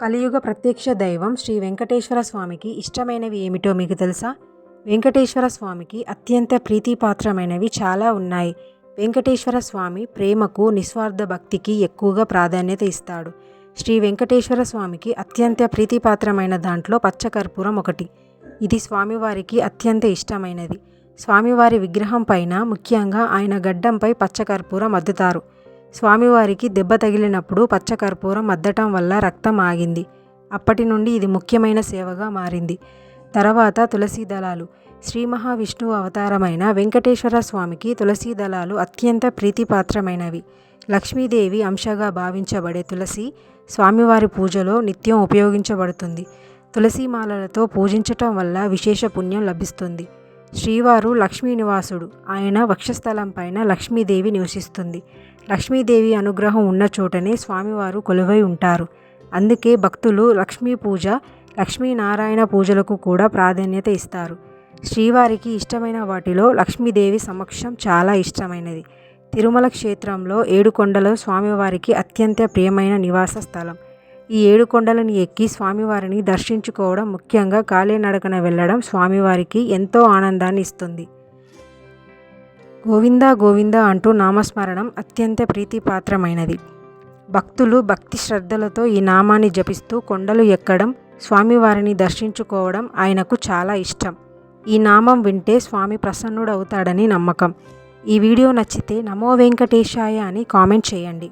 కలియుగ ప్రత్యక్ష దైవం శ్రీ వెంకటేశ్వర స్వామికి ఇష్టమైనవి ఏమిటో మీకు తెలుసా? వెంకటేశ్వర స్వామికి అత్యంత ప్రీతిపాత్రమైనవి చాలా ఉన్నాయి. వెంకటేశ్వర స్వామి ప్రేమకు నిస్వార్థ భక్తికి ఎక్కువగా ప్రాధాన్యత ఇస్తాడు. శ్రీ వెంకటేశ్వర స్వామికి అత్యంత ప్రీతిపాత్రమైన దాంట్లో పచ్చకర్పూరం ఒకటి. ఇది స్వామివారికి అత్యంత ఇష్టమైనది. స్వామివారి విగ్రహం పైన ముఖ్యంగా ఆయన గడ్డంపై పచ్చకర్పూరం అద్దుతారు. స్వామివారికి దెబ్బ తగిలినప్పుడు పచ్చకర్పూరం అద్దటం వల్ల రక్తం ఆగింది. అప్పటి నుండి ఇది ముఖ్యమైన సేవగా మారింది. తర్వాత తులసీ దళాలు. శ్రీ మహావిష్ణువు అవతారమైన వెంకటేశ్వర స్వామికి తులసీ దళాలు అత్యంత ప్రీతిపాత్రమైనవి. లక్ష్మీదేవి అంశగా భావించబడే తులసి స్వామివారి పూజలో నిత్యం ఉపయోగించబడుతుంది. తులసి మాలలతో పూజించటం వల్ల విశేష పుణ్యం లభిస్తుంది. శ్రీవారు లక్ష్మీ నివాసుడు. ఆయన వక్షస్థలం పైన లక్ష్మీదేవి నివసిస్తుంది. లక్ష్మీదేవి అనుగ్రహం ఉన్న చోటనే స్వామివారు కొలువై ఉంటారు. అందుకే భక్తులు లక్ష్మీ పూజ లక్ష్మీనారాయణ పూజలకు కూడా ప్రాధాన్యత ఇస్తారు. శ్రీవారికి ఇష్టమైన వాటిలో లక్ష్మీదేవి సమక్షం చాలా ఇష్టమైనది. తిరుమల క్షేత్రంలో ఏడుకొండలో స్వామివారికి అత్యంత ప్రియమైన నివాస స్థలం. ఈ ఏడు కొండలను ఎక్కి స్వామివారిని దర్శించుకోవడం ముఖ్యంగా కాలినడకన వెళ్ళడం స్వామివారికి ఎంతో ఆనందాన్ని ఇస్తుంది. గోవింద గోవింద అంటూ నామస్మరణం అత్యంత ప్రీతిపాత్రమైనది. భక్తులు భక్తి శ్రద్ధలతో ఈ నామాన్ని జపిస్తూ కొండలు ఎక్కడం స్వామివారిని దర్శించుకోవడం ఆయనకు చాలా ఇష్టం. ఈ నామం వింటే స్వామి ప్రసన్నుడవుతాడని నమ్మకం. ఈ వీడియో నచ్చితే నమో వెంకటేశాయ అని కామెంట్ చేయండి.